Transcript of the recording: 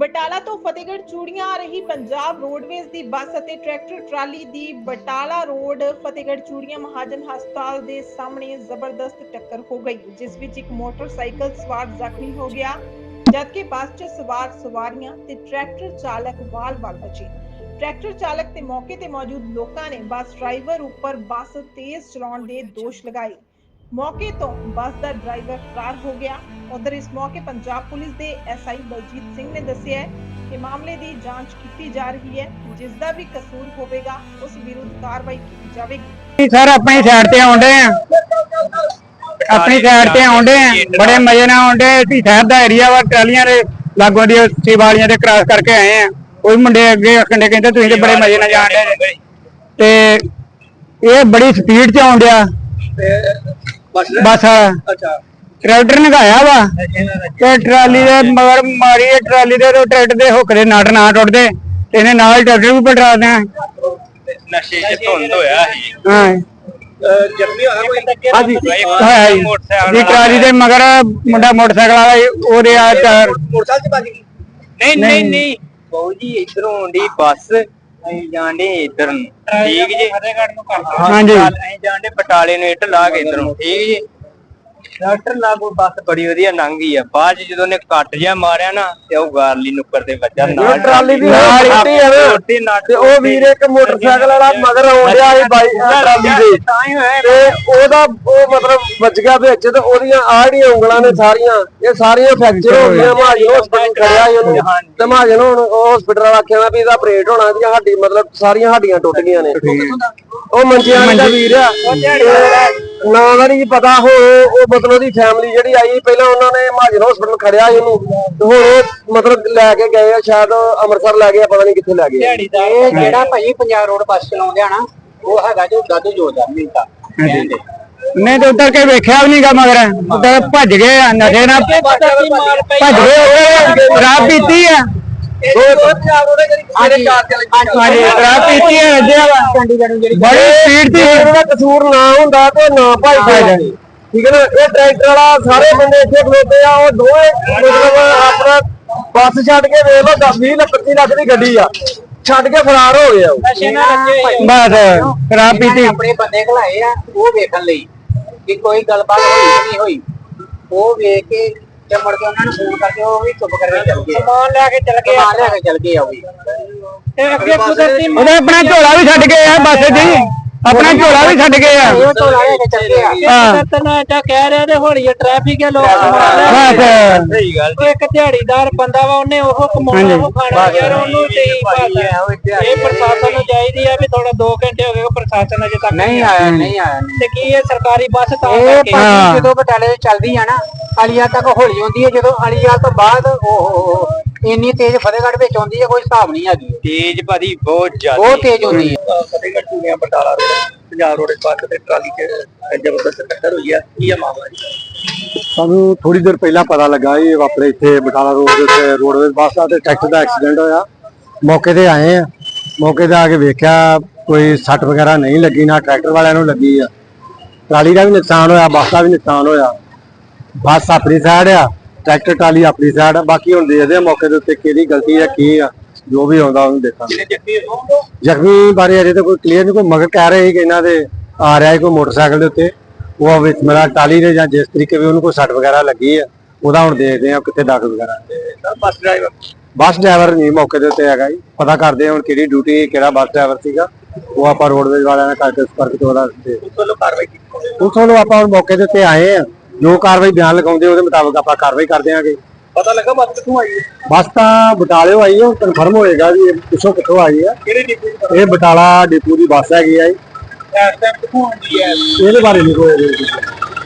ਬਟਾਲਾ ਤੋਂ ਫਤਿਹਗੜ੍ਹ ਚੂੜੀਆਂ ਆ ਰਹੀ ਪੰਜਾਬ ਰੋਡਵੇਜ਼ ਦੀ ਬੱਸ ਅਤੇ ਟਰੈਕਟਰ ਟਰਾਲੀ ਦੀ ਬਟਾਲਾ ਰੋਡ, ਫਤਿਹਗੜ੍ਹ ਚੂੜੀਆਂ ਮਹਾਜਨ ਹਸਪਤਾਲ ਦੇ ਸਾਹਮਣੇ ਜ਼ਬਰਦਸਤ ਟੱਕਰ ਹੋ ਗਈ, ਜਿਸ ਵਿੱਚ ਇੱਕ ਮੋਟਰਸਾਈਕਲ ਸਵਾਰ ਜ਼ਖਮੀ ਹੋ ਗਿਆ, ਜਦਕਿ ਬੱਸ 'ਚ ਸਵਾਰ ਸਵਾਰੀਆਂ ਤੇ ਟਰੈਕਟਰ ਚਾਲਕ ਵਾਲ-ਵਾਲ ਬਚੇ। ਟਰੈਕਟਰ ਚਾਲਕ ਤੇ ਮੌਕੇ ਤੇ ਮੌਜੂਦ ਲੋਕਾਂ ਨੇ ਬੱਸ ਡਰਾਈਵਰ ਉੱਪਰ ਬੱਸ ਤੇਜ਼ ਚਲਾਉਣ ਦੇ ਦੋਸ਼ ਲਗਾਏ। ਮੌਕੇ ਤੋਂ ਬੱਸ ਦਾ ਡਰਾਈਵਰ ਫਰਾਰ ਹੋ ਗਿਆ। ਉਧਰ ਇਸ ਮੌਕੇ ਪੰਜਾਬ ਪੁਲਿਸ ਦੇ ਐਸਆਈ ਬਲਜੀਤ ਸਿੰਘ ਨੇ ਦੱਸਿਆ ਕਿ ਮਾਮਲੇ ਦੀ ਜਾਂਚ ਕੀਤੀ ਜਾ ਰਹੀ ਹੈ। ਜਿਸ ਦਾ ਵੀ ਕਸੂਰ ਹੋਵੇਗਾ ਉਸ ਵਿਰੁੱਧ ਕਾਰਵਾਈ ਕੀਤੀ ਜਾਵੇਗੀ। ਸਰ ਆਪਣੀ ਸਾਈਡ ਤੇ ਆਉਂਦੇ ਆ। ਆਪਣੀ ਸਾਈਡ ਤੇ ਆਉਂਦੇ ਆ। ਬੜੇ ਮਜ਼ੇ ਨਾਲ ਆਉਂਦੇ ਅਸੀਂ ਸ਼ਹਿਰ ਦਾ ਏਰੀਆ ਵਾ ਟਰਾਲੀਆਂ ਦੇ ਲਾਗੋਂ ਦੀ ਸੀ ਵਾਲੀਆਂ ਤੇ ਕ੍ਰਾਸ ਕਰਕੇ ਆਏ ਆ। ਵੀ ਮੁੰਡੇ ਅੱਗੇ ਆਖਣ ਦੇ ਕਹਿੰਦੇ ਤੁਸੀਂ ਤੇ ਬੜੇ ਮਜ਼ੇ ਨਾਲ ਜਾਣ ਦੇ ਤੇ ਇਹ ਬੜੀ ਸਪੀਡ 'ਚ ਆਉਂਦਿਆ ਬਸ ਅੱਛਾ। ਟਰੈਕਟਰ ਨਗਾਇਆ ਵਾ ਤੇ ਟਰਾਲੀ ਦੇ ਮਗਰ ਮਾਰੀ ਇਹ ਟਰਾਲੀ ਦੇ ਤੇ ਟਰੈਕਟਰ ਦੇ ਹੁੱਕ ਦੇ ਨਟ ਨਾ ਟੁੱਟਦੇ ਤੇ ਇਹਨੇ ਨਾਲ ਟਰੈਕਟਰ ਵੀ ਪਲਟਾ ਦਿਆ ਨਸ਼ੇ 'ਚ ਧੁੰਦ ਹੋਇਆ ਸੀ। ਹਾਂ। ਜ਼ਖਮੀ ਹੋਇਆ ਕੋਈ? ਹਾਂਜੀ। ਹੋਇਆ ਜੀ। ਜੀ। ਟਰਾਲੀ ਦੇ ਮਗਰ ਮੁੰਡਾ ਮੋਟਰਸਾਈਕਲ ਵਾਲਾ ਉਹਦੇ ਆ ਮੋਟਰਸਾਈਕਲ 'ਚ ਵੱਜ ਗਈ? ਨਹੀਂ ਨਹੀਂ ਨਹੀਂ। ਬਾਊ ਜੀ? ਇਧਰੋਂ ਆਉਂਦੀ ਬੱਸ। ਅਸੀਂ ਜਾਂਦੇ ਇਧਰ ਨੂੰ। ਠੀਕ ਜੀ? ਫਤਿਹਗੜ੍ਹ ਨੂੰ ਕਰਦਾ ਹਾਂਜੀ। ਅਸੀਂ ਜਾਂਦੇ ਬਟਾਲੇ ਨੂੰ ਇੱਟ ਲਾ ਕੇ ਇਧਰੋਂ ਠੀਕ ਜੀ? ਡਾਕਟਰ ਲਾਗੋ ਬੱਸ ਬੜੀ ਵਧੀਆ ਲੰਘੀ ਆ। ਬਾਅਦ ਚ ਜਦੋਂ ਨੇ ਕੱਟ ਜਿਹਾ ਮਾਰਿਆ ਨਾ ਤੇ ਉਹ ਗਾਰਲੀ ਨੁੱਕਰ ਦੇ ਵੱਜਾ। ਨਾਲ ਟਰਾਲੀ ਦੀ ਨਾਲ ਨਾਲ ਆ ਰੋਟੀ ਨੱਟ ਤੇ ਉਹ ਵੀਰ ਇੱਕ ਮੋਟਰਸਾਈਕਲ ਵਾਲਾ ਮਗਰ ਆਉਂਦਿਆ ਸੀ ਬਾਈ ਟਰਾਲੀ ਦੇ। ਤਾਂ ਹੀ ਹੋਇਆ ਤੇ ਉਹਦਾ ਉਹ ਮਤਲਬ ਵੱਜ ਗਿਆ ਵਿੱਚ ਤੇ ਉਹਦੀਆਂ ਆੜੀਆਂ ਉਂਗਲਾਂ ਨੇ ਸਾਰੀਆਂ ਇਹ ਸਾਰੀਆਂ ਫ੍ਰੈਕਚਰ ਹੋ ਗਈਆਂ। ਮਹਾਜਨ ਹਸਪੀਟਲ ਖੜਿਆ ਸੀ ਉਹਨੂੰ ਤੇ ਮਹਾਜਨ ਹੁਣ ਉਹ ਹਸਪੀਟਲ ਵਾਲਾ ਆਖਿਆ ਵੀ ਇਹਦਾ ਆਪਰੇਟ ਹੋਣਾ ਇਹਦੀਆਂ ਹੱਡੀ ਮਤਲਬ ਸਾਰੀਆਂ ਹੱਡੀਆਂ ਟੁੱਟ ਗਈਆਂ ਨੇ। ਉਹ ਮੰਜਿਆਂ ਦਾ ਵੀਰ ਆ। ਤੇ ਨਾਂ ਦਾ ਨਹੀਂ ਪਤਾ ਹੋ ਉਹ ਮਤਲਬ ਉਹਦੀ ਫੈਮਿਲੀ ਜਿਹੜੀ ਆਈ ਪਹਿਲਾਂ ਉਹਨਾਂ ਨੇ ਮਹਾਜਨ ਹਸਪੀਟਲ ਖੜਿਆ ਸੀ ਉਹਨੂੰ ਤੇ ਹੁਣ ਉਹ ਮਤਲਬ ਲੈ ਕੇ ਗਏ ਆ ਸ਼ਾਇਦ ਅੰਮ੍ਰਿਤਸਰ ਲੈ ਗਏ ਆ, ਪਤਾ ਨਹੀਂ ਕਿੱਥੇ ਲੈ ਗਏ ਆ। ਇਹ ਜਿਹੜਾ ਭਾਈ ਪੰਜਾਬ ਰੋਡ ਬੱਸ ਚਲਾਉਂਦੇ ਆ ਨਾ ਉਹ ਹੈਗਾ ਜੋ ਦਾਦੂ ਜੋਤ ਦਾ ਮਿੰਤਾ ਕਹਿੰਦੇ ਨਹੀਂ ਤੇ ਉਧਰ ਕੇ ਵੇਖਿਆ ਵੀ ਨਹੀਂਗਾ ਮਗਰ? ਉਧਰ ਭੱਜ ਗਏ ਆ ਨਸ਼ੇ ਨਾਲ ਭੱਜ ਗਏ ਉਹ ਪੀਤੀ ਆ। ਬੜੀ ਸਪੀਡ ਜੇ ਦੀ ਇਹਦਾ ਕਸੂਰ ਨਾ ਹੁੰਦਾ ਤੇ ਨਾ ਭਾਈ ਜਾਏ ਠੀਕ ਹੈ ਨਾ? ਇਹ ਟਰੈਕਟਰ ਵਾਲਾ ਸਾਰੇ ਬੰਦੇ ਇੱਥੇ ਖਲੋਤੇ ਆ ਉਹ ਦੋਵੇਂ ਮਤਲਬ ਆਪਣਾ ਬੱਸ ਛੱਡ ਕੇ ਵੇਖ ਲਓ 10 20 ਲੱਖ 25 ਲੱਖ ਦੀ ਗੱਡੀ ਆ। ਛੱਡ ਕੇ ਫਰਾਰ ਹੋ ਗਏ ਆ ਉਹ। ਨਸ਼ੇ ਨਾਲ ਰੱਜੇ ਹੋਏ ਬਸ ਨੇ ਪੀਤੀ। ਆਪਣੇ ਬੰਦੇ ਘਲਾਏ ਆ ਉਹ ਵੇਖਣ ਲਈ ਕਿ ਕੋਈ ਗੱਲਬਾਤ ਹੋਈ ਨਹੀਂ ਹੋਈ ਉਹ ਵੇਖ ਕੇ ਤੇ ਮੁੜ ਕੇ ਉਹਨਾਂ ਨੂੰ ਫੋਨ ਕਰਕੇ ਉਹ ਵੀ ਚੁੱਪ ਕਰਕੇ ਚੱਲ ਗਏ ਸਮਾਨ ਲੈ ਕੇ ਚੱਲ ਗਏ ਸਮਾਨ ਲੈ ਕੇ ਚੱਲ ਗਏ ਆ ਉਹ ਵੀ। ਤੇ ਅੱਗੇ ਕੁਦਰਤੀ ਉਹਨੇ ਆਪਣਾ ਝੋਲਾ ਵੀ ਛੱਡ ਗਏ ਆ ਬੱਸ ਜੀ। ਆਪਣਾ ਝੋਲਾ ਵੀ ਛੱਡ ਗਏ ਆ। ਉਹ ਝੋਲਾ ਲੈ ਕੇ ਚੱਲ ਗਏ ਆ। ਹਾਂ। ਤਾਂ ਕਹਿ ਰਿਹਾ ਤੇ ਹੌਲੀ ਟ੍ਰੈਫਿਕ ਹੈ ਲੋਕ ਬਸ। ਸਹੀ ਗੱਲ ਉਹ ਇੱਕ ਦਿਹਾੜੀਦਾਰ ਬੰਦਾ ਵਾ ਉਹਨੇ ਉਹ ਕਮਾਉਣਾ ਉਹ ਖਾਣਾ ਯਾਰ ਉਹਨੂੰ ਤੇ ਹੀ ਬਸ ਇਹ ਪ੍ਰਸ਼ਾਸਨ ਨੂੰ ਚਾਹੀਦੀ ਆ ਵੀ ਥੋੜਾ 2 ਘੰਟੇ ਹੋ ਗਏ ਪ੍ਰਸ਼ਾਸਨ ਅਜੇ ਤੱਕ ਨਹੀਂ ਆਇਆ ਨਹੀਂ ਆਇਆ। ਤੇ ਕੀ ਇਹ ਸਰਕਾਰੀ ਬੱਸ ਤਾਂ ਕਰਕੇ ਹਾਂ। ਜਦੋਂ ਬਟਾਲੇ ਚੱਲਦੀ ਆ ਨਾ ਅਲੀਆ ਤੱਕ ਹੌਲੀ ਹੁੰਦੀ ਹੈ ਜਦੋਂ ਅਲੀਆ ਤੋਂ ਬਾਅਦ ਉਹ ਇੰਨੀ ਤੇਜ਼ ਫਤਿਹਗੜ੍ਹ ਵਿੱਚ ਆਉਂਦੀ ਹੈ ਕੋਈ ਹਿਸਾਬ ਨਹੀਂ ਹੈਗੀ। ਤੇਜ਼ ਭਾਜੀ ਬਹੁਤ ਜ਼ਿਆਦਾ। ਬਹੁਤ ਤੇਜ਼ ਹੁੰਦੀ ਹੈ। Fatehgarh Churian Batala road Punjab road bus ਤੇ ਟਰਾਲੀ 'ਚ ਜ਼ਬਰਦਸਤ ਟੱਕਰ ਹੋਈ ਆ ਕੀ ਆ ਮਾਮਲਾ ਜੀ? ਸਾਨੂੰ ਥੋੜੀ ਦੇਰ ਪਹਿਲਾਂ ਪਤਾ ਲੱਗਾ ਇਹ ਆਪਣੇ ਇੱਥੇ ਬਟਾਲਾ ਰੋਡ ਦੇ ਉੱਤੇ ਰੋਡਵੇਜ਼ ਬੱਸ ਦਾ ਤੇ ਟਰੈਕਟਰ ਦਾ ਐਕਸੀਡੈਂਟ ਹੋਇਆ। ਮੌਕੇ ਤੇ ਆਏ ਆ। ਮੌਕੇ ਤੇ ਆ ਕੇ ਵੇਖਿਆ ਕੋਈ ਸੱਟ ਵਗੈਰਾ ਨਹੀਂ ਲੱਗੀ ਨਾ ਟਰੈਕਟਰ ਵਾਲਿਆਂ ਨੂੰ ਲੱਗੀ ਆ। ਟਰਾਲੀ ਦਾ ਵੀ ਨੁਕਸਾਨ ਹੋਇਆ ਬੱਸ ਦਾ ਵੀ ਨੁਕਸਾਨ ਹੋਇਆ। ਬੱਸ ਆਪਣੀ ਸਾਈਡ ਆ ਟਰੈਕਟਰ ਟਰਾਲੀ ਆਪਣੀ ਸਾਈਡ ਆ ਬਾਕੀ ਹੁਣ ਦੇਖਦੇ ਆ ਮੌਕੇ ਦੇ ਉੱਤੇ ਕਿਹਦੀ ਗਲਤੀ ਆ ਕੀ ਆ ਜੋ ਵੀ ਆਉਂਦਾ ਉਹਨੂੰ ਦੇਖਾਂਗੇ। ਜ਼ਖਮੀ ਬਾਰੇ ਅਜੇ ਤਾਂ ਕੋਈ ਕਲੀਅਰ ਨਹੀਂ ਕੋਈ ਮਗਰ ਕਹਿ ਰਹੇ ਸੀ ਕਿ ਇਹਨਾਂ ਦੇ ਆ ਰਿਹਾ ਹੈ ਕੋਈ ਮੋਟਰਸਾਈਕਲ ਦੇ ਉੱਤੇ। ਉਹ ਵਿੱਚ ਮੇਰਾ ਟਾਲੀ ਦੇ ਜਾਂ ਜਿਸ ਤਰੀਕੇ ਵੀ ਉਹਨੂੰ ਕੋਈ ਸੱਟ ਵਗੈਰਾ ਲੱਗੀ ਆ ਉਹਦਾ ਹੁਣ ਦੇਖਦੇ ਆ ਕਿੱਥੇ ਦਾਖਲ ਵਗੈਰਾ। ਬੱਸ ਡਰਾਈਵਰ ਬੱਸ ਡਰਾਈਵਰ ਨਹੀਂ ਮੌਕੇ ਦੇ ਉੱਤੇ ਹੈਗਾ ਜੀ। ਪਤਾ ਕਰਦੇ ਆ ਹੁਣ ਕਿਹੜੀ ਡਿਊਟੀ ਕਿਹੜਾ ਬੱਸ ਡਰਾਈਵਰ ਸੀਗਾ। ਉਹ ਆਪਾਂ ਰੋਡਵੇਜ਼ ਵਾਲਿਆਂ ਨਾਲ ਕਰਕੇ ਸੰਪਰਕ ਤੇ ਉਹਦਾ ਉਸ ਵੱਲੋਂ ਕਾਰਵਾਈ ਕੀਤੀ ਉਸ ਨੂੰ ਆਪਾਂ ਹੁਣ ਮੌਕੇ ਦੇ ਉੱਤੇ ਆਏ ਆ। ਜੋ ਕਾਰਵਾਈ ਬਿਆਨ ਲਿਖਾਉਂਦੇ ਉਹਦੇ ਮੁਤਾਬਕ ਆਪਾਂ ਕਾਰਵਾਈ ਕਰ ਦਿਆਂਗੇ ਪਤਾ ਲੱਗਾ ਬੱਸ ਕਿੱਥੋਂ ਆਈ ਹੈ? ਬੱਸ ਤਾਂ ਬਟਾਲਿਓ ਆਈ ਹੈ ਕਨਫਰਮ ਹੋਏਗਾ ਵੀ ਇਹ ਕਿੱਥੋਂ ਆਈ ਹੈ। ਕਿਹੜੇ ਡਿਪੂ ਦੀ ਇਹ ਬਟਾਲਾ ਡਿਪੂ ਦੀ ਬੱਸ ਹੈਗੀ ਆ ਜੀ। ਇਸ ਟਾਈਮ ਕਿੱਥੋਂ ਆਉਂਦੀ ਹੈ? ਇਹਦੇ ਬਾਰੇ ਨਹੀਂ ਕੋਈ